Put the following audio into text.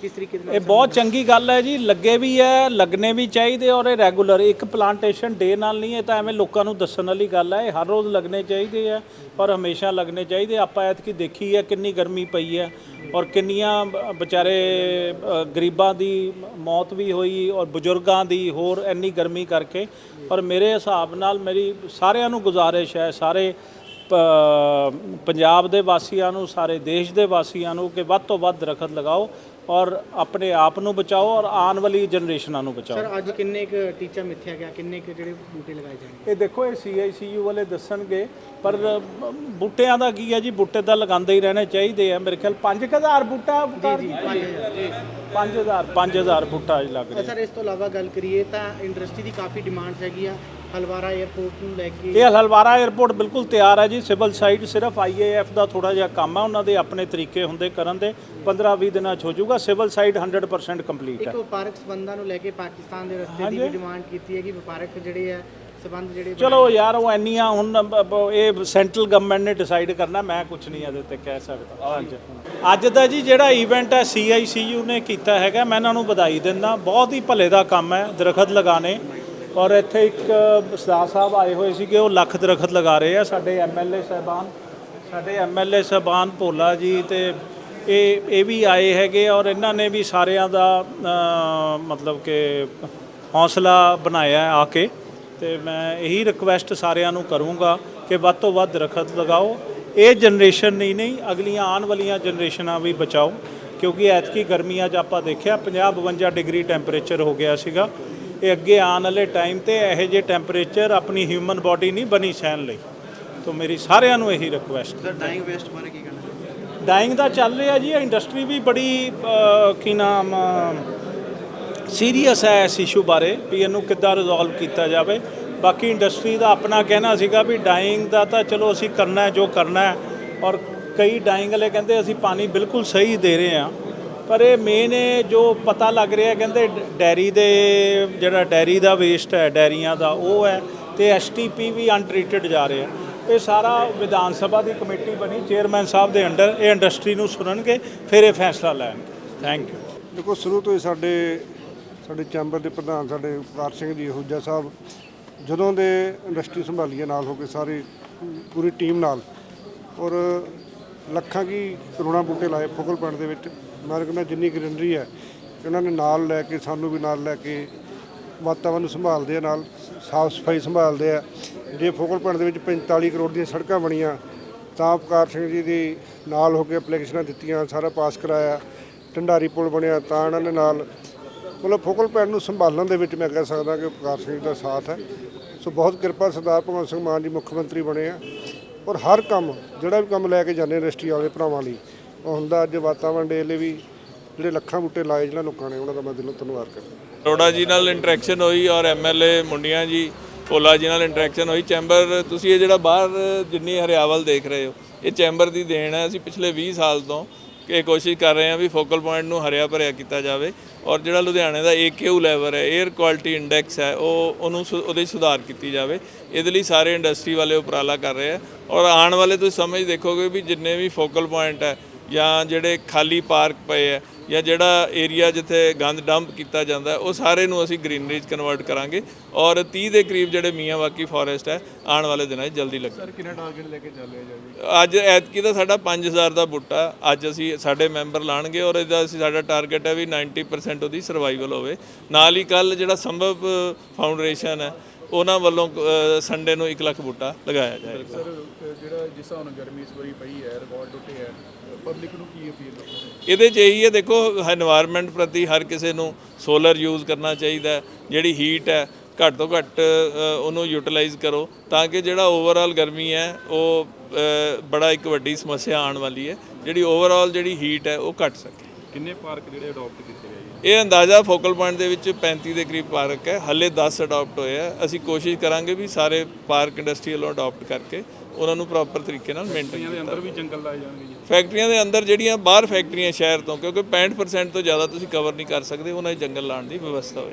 ਕਿਸ ਤਰੀਕੇ ਦੇ ਇਹ ਬਹੁਤ ਚੰਗੀ ਗੱਲ ਹੈ ਜੀ ਲੱਗੇ ਵੀ ਹੈ ਲੱਗਣੇ ਵੀ ਚਾਹੀਦੇ ਔਰ ਇਹ ਰੈਗੂਲਰ ਇੱਕ ਪਲਾਂਟੇਸ਼ਨ ਡੇ ਨਾਲ ਨਹੀਂ ਇਹ ਤਾਂ ਐਵੇਂ ਲੋਕਾਂ ਨੂੰ ਦੱਸਣ ਵਾਲੀ ਗੱਲ ਹੈ ਇਹ ਹਰ ਰੋਜ਼ ਲੱਗਣੇ ਚਾਹੀਦੇ ਆ ਔਰ ਹਮੇਸ਼ਾ ਲੱਗਣੇ ਚਾਹੀਦੇ ਆਪਾਂ ਐਤਕੀ ਦੇਖੀ ਹੈ ਕਿੰਨੀ ਗਰਮੀ ਪਈ ਹੈ ਔਰ ਕਿੰਨੀਆਂ ਵਿਚਾਰੇ ਗਰੀਬਾਂ ਦੀ ਮੌਤ ਵੀ ਹੋਈ ਔਰ ਬਜ਼ੁਰਗਾਂ ਦੀ ਹੋਰ ਇੰਨੀ ਗਰਮੀ ਕਰਕੇ ਔਰ ਮੇਰੇ ਹਿਸਾਬ ਨਾਲ ਮੇਰੀ ਸਾਰਿਆਂ ਨੂੰ ਗੁਜ਼ਾਰਿਸ਼ ਹੈ ਸਾਰੇ ਪੰਜਾਬ ਦੇ ਵਾਸੀਆਂ ਨੂੰ ਸਾਰੇ ਦੇਸ਼ ਦੇ ਵਾਸੀਆਂ ਨੂੰ ਕਿ ਵੱਧ ਤੋਂ ਵੱਧ ਦਰਖਤ ਲਗਾਓ ਔਰ ਆਪਣੇ ਆਪ ਨੂੰ ਬਚਾਓ ਔਰ ਆਉਣ ਵਾਲੀ ਜਨਰੇਸ਼ਨਾਂ ਨੂੰ ਬਚਾਓ। ਸਰ ਅੱਜ ਕਿੰਨੇ ਕੁ ਟੀਚਾ ਮਿੱਥਿਆ ਗਿਆ? ਕਿੰਨੇ ਕੁ ਜਿਹੜੇ ਬੂਟੇ ਲਗਾਏ ਜਾਣਗੇ? ਇਹ ਦੇਖੋ ਇਹ ਸੀਆਈਸੀਯੂ ਵਾਲੇ ਦੱਸਣਗੇ ਪਰ ਬੂਟਿਆਂ ਦਾ ਕੀ ਹੈ ਜੀ? ਬੂਟੇ ਤਾਂ ਲਗਾਉਂਦੇ ਹੀ ਰਹਿਣੇ ਚਾਹੀਦੇ ਆ। ਮੇਰੇ ਖਿਆਲ 5000 ਬੂਟਾ ਜੀ ਜੀ 5000 5000 ਬੂਟਾ ਲੱਗ ਰਿਹਾ ਸਰ ਇਸ ਤੋਂ ਇਲਾਵਾ ਗੱਲ ਕਰੀਏ ਤਾਂ ਇੰਡਸਟਰੀ ਦੀ ਕਾਫੀ ਡਿਮਾਂਡਸ ਹੈਗੀ ਆ। ਹਲਵਾਰਾ 에ਅਰਪੋਰਟ ਨੂੰ ਲੈ ਕੇ? ਇਹ ਹਲਵਾਰਾ 에ਅਰਪੋਰਟ ਬਿਲਕੁਲ ਤਿਆਰ ਹੈ ਜੀ। ਸਿਵਲ ਸਾਈਟ ਸਿਰਫ ਆਈਏਐਫ ਦਾ ਥੋੜਾ ਜਿਹਾ ਕੰਮ ਹੈ। ਉਹਨਾਂ ਦੇ ਆਪਣੇ ਤਰੀਕੇ ਹੁੰਦੇ ਕਰਨ ਦੇ। 15-20 ਦਿਨਾਂ ਚ ਹੋ ਜਾਊਗਾ। ਸਿਵਲ ਸਾਈਟ 100% ਕੰਪਲੀਟ ਹੈ। ਇੱਕ ਵਪਾਰਕ ਸਬੰਧਾਂ ਨੂੰ ਲੈ ਕੇ ਪਾਕਿਸਤਾਨ ਦੇ ਰਸਤੇ ਦੀ ਵੀ ਡਿਮਾਂਡ ਕੀਤੀ ਹੈ ਕਿ ਵਪਾਰਕ ਜਿਹੜੇ ਆ ਸਬੰਧ ਜਿਹੜੇ ਚਲੋ ਯਾਰ ਉਹ ਇੰਨੀਆਂ ਹੁਣ ਇਹ ਸੈਂਟਰਲ ਗਵਰਨਮੈਂਟ ਨੇ ਡਿਸਾਈਡ ਕਰਨਾ। ਮੈਂ ਕੁਝ ਨਹੀਂ ਇਹਦੇ ਤੇ ਕਹਿ ਸਕਦਾ। ਹਾਂਜੀ। ਅੱਜ ਦਾ ਜੀ ਜਿਹੜਾ ਇਵੈਂਟ ਹੈ ਸੀਆਈਸੀਯੂ ਨੇ ਕੀਤਾ ਹੈਗਾ। ਮੈਂ ਇਹਨਾਂ ਨੂੰ ਵਧਾਈ ਦਿੰਦਾ। ਬਹੁਤ ਹੀ ਭਲੇ ਦਾ ਕੰਮ ਹੈ। ਦਰਖਤ ਲਗਾਣੇ ਔਰ ਇੱਥੇ ਇੱਕ ਸਰਦਾਰ ਸਾਹਿਬ ਆਏ ਹੋਏ ਸੀਗੇ, ਉਹ ਲੱਖ ਦਰਖਤ ਲਗਾ ਰਹੇ ਆ ਸਾਡੇ ਐਮਐਲਏ ਸਾਹਿਬਾਨ, ਸਾਡੇ ਐਮਐਲਏ ਸਾਹਿਬਾਨ ਭੋਲਾ ਜੀ ਤੇ ਇਹ ਇਹ ਵੀ ਆਏ ਹੈਗੇ ਔਰ ਇਹਨਾਂ ਨੇ ਵੀ ਸਾਰਿਆਂ ਦਾ ਮਤਲਬ ਕਿ ਹੌਸਲਾ ਬਣਾਇਆ ਆ ਕੇ ਤੇ ਮੈਂ ਇਹੀ ਰਿਕਵੈਸਟ ਸਾਰਿਆਂ ਨੂੰ ਕਰੂੰਗਾ ਕਿ ਵੱਧ ਤੋਂ ਵੱਧ ਦਰਖਤ ਲਗਾਓ। ਇਹ ਜਨਰੇਸ਼ਨ ਨਹੀਂ ਨਹੀਂ, ਅਗਲੀਆਂ ਆਉਣ ਵਾਲੀਆਂ ਜਨਰੇਸ਼ਨਾਂ ਵੀ ਬਚਾਓ ਕਿਉਂਕਿ ਐਤਕੀ ਗਰਮੀਆਂ 'ਚ ਆਪਾਂ ਦੇਖਿਆ 50 52 ਡਿਗਰੀ ਟੈਂਪਰੇਚਰ ਹੋ ਗਿਆ ਸੀਗਾ। ਇਹ ਅੱਗੇ ਆਉਣ ਵਾਲੇ ਟਾਈਮ ਤੇ ਇਹੋ ਜਿਹੇ ਟੈਂਪਰੇਚਰ ਆਪਣੀ ਹਿਊਮਨ ਬਾਡੀ ਨਹੀਂ ਬਣੀ ਸਹਿਣ ਲਈ। ਤੋਂ ਮੇਰੀ ਸਾਰਿਆਂ ਨੂੰ ਇਹੀ ਰਿਕਵੈਸਟ ਸਰ ਡਾਈਂਗ ਵੇਸਟ ਬਾਰੇ ਕੀ ਕਹਿਣਾ ਡਾਈਂਗ ਦਾ ਚੱਲ ਰਿਹਾ ਜੀ ਇੰਡਸਟਰੀ ਵੀ ਬੜੀ ਕੀ ਨਾਮ ਸੀਰੀਅਸ ਹੈ ਇਸ ਇਸ਼ੂ ਬਾਰੇ ਵੀ ਇਹਨੂੰ ਕਿੱਦਾਂ ਰਿਜ਼ੋਲਵ ਕੀਤਾ ਜਾਵੇ। ਬਾਕੀ ਇੰਡਸਟਰੀ ਦਾ ਆਪਣਾ ਕਹਿਣਾ ਸੀਗਾ ਵੀ ਡਾਈਂਗ ਦਾ ਤਾਂ ਚਲੋ ਅਸੀਂ ਕਰਨਾ ਹੈ ਜੋ ਕਰਨਾ ਹੈ। ਔਰ ਕਈ ਡਾਈਂਗ ਵਾਲੇ ਕਹਿੰਦੇ ਅਸੀਂ ਪਾਣੀ ਬਿਲਕੁਲ ਸਹੀ ਦੇ ਰਹੇ ਹਾਂ। ਪਰ ਇਹ ਮੇਨ ਇਹ ਜੋ ਪਤਾ ਲੱਗ ਰਿਹਾ ਕਹਿੰਦੇ ਡੈਰੀ ਦੇ ਜਿਹੜਾ ਡੈਰੀ ਦਾ ਵੇਸਟ ਹੈ, ਡੈਰੀਆਂ ਦਾ ਉਹ ਹੈ ਤੇ ਐਸਟੀਪੀ ਵੀ ਅਨਟ੍ਰੀਟਡ ਜਾ ਰਿਹਾ ਇਹ ਸਾਰਾ ਵਿਧਾਨ ਸਭਾ ਦੀ ਕਮੇਟੀ ਬਣੀ ਚੇਅਰਮੈਨ ਸਾਹਿਬ ਦੇ ਅੰਡਰ ਇਹ ਇੰਡਸਟਰੀ ਨੂੰ ਸੁਣਨਗੇ, ਫਿਰ ਇਹ ਫੈਸਲਾ ਲੈਣਗੇ। ਥੈਂਕ ਯੂ ਦੇਖੋ, ਸ਼ੁਰੂ ਤੋਂ ਹੀ ਸਾਡੇ ਸਾਡੇ ਚੈਂਬਰ ਦੇ ਪ੍ਰਧਾਨ ਸਾਡੇ ਪ੍ਰਕਾਸ਼ ਸਿੰਘ ਜੀ ਹੂਜਾ ਸਾਹਿਬ, ਜਦੋਂ ਦੇ ਇੰਡਸਟਰੀ ਸੰਭਾਲੀਏ ਨਾਲ ਹੋ ਕੇ ਸਾਰੀ, ਪੂਰੀ ਟੀਮ ਨਾਲ, ਔਰ ਲੱਖਾਂ ਕੀ ਕਰੋੜਾਂ ਬੂਟੇ ਲਾਏ ਫੋਕਲ ਪੁਆਇੰਟ ਦੇ ਵਿੱਚ ਮੈਂ ਕਹਿੰਦਾ ਜਿੰਨੀ ਗ੍ਰੀਨਰੀ ਹੈ, ਉਹਨਾਂ ਨੇ ਨਾਲ ਲੈ ਕੇ, ਸਾਨੂੰ ਵੀ ਨਾਲ ਲੈ ਕੇ ਵਾਤਾਵਰਨ ਨੂੰ ਸੰਭਾਲਦੇ ਆ ਨਾਲ, ਸਾਫ਼ ਸਫ਼ਾਈ ਸੰਭਾਲਦੇ ਆ। ਜੇ ਫੋਕਲ ਪੁਆਇੰਟ ਦੇ ਵਿੱਚ 45 ਕਰੋੜ ਦੀਆਂ ਸੜਕਾਂ ਬਣੀਆਂ, ਤਾਂ ਪ੍ਰਕਾਸ਼ ਸਿੰਘ ਜੀ ਦੀ ਨਾਲ ਹੋ ਕੇ ਐਪਲੀਕੇਸ਼ਨਾਂ ਦਿੱਤੀਆਂ, ਸਾਰਾ ਪਾਸ ਕਰਾਇਆ, ਢੰਡਾਰੀ ਪੁਲ ਬਣਿਆ, ਤਾਂ ਇਹਨਾਂ ਦੇ ਨਾਲ, ਮਤਲਬ ਫੋਕਲ ਪੁਆਇੰਟ ਨੂੰ ਸੰਭਾਲਣ ਦੇ ਵਿੱਚ ਮੈਂ ਕਹਿ ਸਕਦਾ ਕਿ ਪ੍ਰਕਾਸ਼ ਸਿੰਘ ਜੀ ਦਾ ਸਾਥ ਹੈ। ਸੋ ਬਹੁਤ ਕਿਰਪਾ ਸਰਦਾਰ ਭਗਵੰਤ ਸਿੰਘ ਮਾਨ ਜੀ ਮੁੱਖ ਮੰਤਰੀ ਬਣੇ ਆ ਔਰ ਹਰ ਕੰਮ, ਜਿਹੜਾ ਵੀ ਕੰਮ ਲੈ ਕੇ ਜਾਂਦੇ ਇੰਡਸਟਰੀ ਵਾਲੇ ਭਰਾਵਾਂ ਲਈ ਉਹ ਹੁੰਦਾ ਅੱਜ ਵਾਤਾਵਰਣ ਡੇ ਲਈ ਵੀ ਜਿਹੜੇ ਲੱਖਾਂ ਬੂਟੇ ਲਾਏ ਜਿਹਨਾਂ ਲੋਕਾਂ ਨੇ, ਉਹਨਾਂ ਦਾ ਮੈਂ ਦਿਲੋਂ ਧੰਨਵਾਦ ਕਰਦਾ। ਅਰੋੜਾ ਜੀ ਨਾਲ ਇੰਟਰੈਕਸ਼ਨ ਹੋਈ ਔਰ ਐਮਐਲਏ ਮੁੰਡੀਆਂ ਜੀ, ਭੋਲਾ ਜੀ ਨਾਲ ਇੰਟਰੈਕਸ਼ਨ ਹੋਈ। ਚੈਂਬਰ ਤੁਸੀਂ ਇਹ ਜਿਹੜਾ ਬਾਹਰ ਜਿੰਨੀ ਹਰਿਆਵਲ ਦੇਖ ਰਹੇ ਹੋ, ਇਹ ਚੈਂਬਰ ਦੀ ਦੇਣ ਹੈ। ਅਸੀਂ ਪਿਛਲੇ 20 ਸਾਲ ਤੋਂ ਕਿ ਕੋਸ਼ਿਸ਼ ਕਰ ਰਹੇ ਹਾਂ ਵੀ ਫੋਕਲ ਪੁਆਇੰਟ ਨੂੰ ਹਰਿਆ ਭਰਿਆ ਕੀਤਾ ਜਾਵੇ ਔਰ ਜਿਹੜਾ ਲੁਧਿਆਣੇ ਦਾ AQU ਲੈਵਲ ਹੈ 에ਅਰ ਕੁਆਲਿਟੀ ਇੰਡੈਕਸ ਹੈ, ਉਹ ਉਹਨੂੰ ਸੁ- ਉਹਦੇ 'ਚ ਸੁਧਾਰ ਕੀਤੀ ਜਾਵੇ। ਇਹਦੇ ਲਈ ਸਾਰੇ ਇੰਡਸਟਰੀ ਵਾਲੇ ਉਪਰਾਲਾ ਕਰ ਰਹੇ ਆ ਔਰ ਆਉਣ ਵਾਲੇ ਤੁਸੀਂ ਸਮਝ ਦੇਖੋਗੇ ਵੀ ਜਿੰਨੇ ਵੀ ਫੋਕਲ ਪੁਆਇੰਟ ਹੈ ਜਾਂ ਜਿਹੜੇ ਖਾਲੀ ਪਾਰਕ ਪਏ ਹੈ ਜਾਂ ਜਿਹੜਾ ਏਰੀਆ ਜਿੱਥੇ ਗੰਦ ਡੰਪ ਕੀਤਾ ਜਾਂਦਾ ਉਹ ਸਾਰੇ ਨੂੰ ਅਸੀਂ ਗ੍ਰੀਨਰੀ 'ਚ ਕਨਵਰਟ ਕਰਾਂਗੇ ਔਰ 30 ਦੇ ਕਰੀਬ ਜਿਹੜੇ ਮੀਆਂਵਾਕੀ ਫੋਰੈਸਟ ਹੈ ਆਉਣ ਵਾਲੇ ਦਿਨਾਂ 'ਚ ਜਲਦੀ ਲੱਗੇ ਸਰ ਕਿੰਨਾ ਟਾਰਗੇਟ ਲੈ ਕੇ ਚੱਲੇ ਜਾਵੇ ਅੱਜ ਐਤਕੀ ਦਾ ਸਾਡਾ 5000 ਦਾ ਬੂਟਾ ਅੱਜ ਅਸੀਂ ਸਾਡੇ ਮੈਂਬਰ ਲਾਣਗੇ ਔਰ ਇਹਦਾ ਅਸੀਂ ਸਾਡਾ ਟਾਰਗੇਟ ਹੈ ਵੀ 90% ਉਹਦੀ ਸਰਵਾਈਵਲ ਹੋਵੇ। ਨਾਲ ਹੀ ਕੱਲ ਜਿਹੜਾ ਸੰਭਵ ਫਾਊਂਡੇਸ਼ਨ ਹੈ ਉਹਨਾਂ ਵੱਲੋਂ ਸੰਡੇ ਨੂੰ 1 ਲੱਖ ਬੂਟਾ ਲਗਾਇਆ ਜਾਏਗਾ। ਸਰ ਜਿਹੜਾ ਜਿਸ ਹਾਲ ਗਰਮੀ ਇਸ ਵਾਰੀ ਪਈ ਹੈ ਰਿਕਾਰਡ ਟੁੱਟੇ ਹੈ ਪਬਲਿਕ ਨੂੰ ਕੀ ਅਪੀਲ ਇਹਦੇ ਚ ਇਹੀ ਹੈ ਦੇਖੋ এনवायरमेंट ਪ੍ਰਤੀ ਹਰ ਕਿਸੇ ਨੂੰ ਸੋਲਰ ਯੂਜ਼ ਕਰਨਾ ਚਾਹੀਦਾ ਜਿਹੜੀ ਹੀਟ ਹੈ ਘੱਟ ਤੋਂ ਘੱਟ ਉਹਨੂੰ ਯੂਟਿਲਾਈਜ਼ ਕਰੋ ਤਾਂ ਕਿ ਜਿਹੜਾ ਓਵਰਆਲ ਗਰਮੀ ਹੈ ਉਹ ਬੜਾ ਇੱਕ ਵੱਡੀ ਸਮੱਸਿਆ ਆਉਣ ਵਾਲੀ ਹੈ ਜਿਹੜੀ ਓਵਰਆਲ ਜਿਹੜੀ ਹੀਟ ਹੈ ਉਹ ਘੱਟ ਸਕੇ। ਕਿੰਨੇ ਪਾਰਕ ਜਿਹੜੇ ਅਡਾਪਟ ਕੀਤੇ ਇਹ ਅੰਦਾਜ਼ਾ ਫੋਕਲ ਪੁਆਇੰਟ ਦੇ ਵਿੱਚ 35 ਦੇ ਕਰੀਬ ਪਾਰਕ ਹੈ। ਹੱਲੇ 10 ਅਡਾਪਟ ਹੋਏ ਆ। ਅਸੀਂ ਕੋਸ਼ਿਸ਼ ਕਰਾਂਗੇ ਵੀ ਸਾਰੇ ਪਾਰਕ ਇੰਡਸਟਰੀ ਵੱਲੋਂ ਅਡਾਪਟ ਕਰਕੇ ਉਹਨਾਂ ਨੂੰ ਪ੍ਰੋਪਰ ਤਰੀਕੇ ਨਾਲ ਮੇਨਟੇਨ ਦੇ ਅੰਦਰ ਵੀ ਜੰਗਲ ਲਾਏ ਜਾਣਗੇ ਫੈਕਟਰੀਆਂ ਦੇ ਅੰਦਰ ਜਿਹੜੀਆਂ ਬਾਹਰ ਫੈਕਟਰੀਆਂ ਸ਼ਹਿਰ ਤੋਂ ਕਿਉਂਕਿ 65% ਤੋਂ ਜ਼ਿਆਦਾ ਤੁਸੀਂ ਕਵਰ ਨਹੀਂ ਕਰ ਸਕਦੇ ਉਹਨਾਂ 'ਚ ਜੰਗਲ ਲਾਉਣ ਦੀ ਵਿਵਸਥਾ ਹੋਏ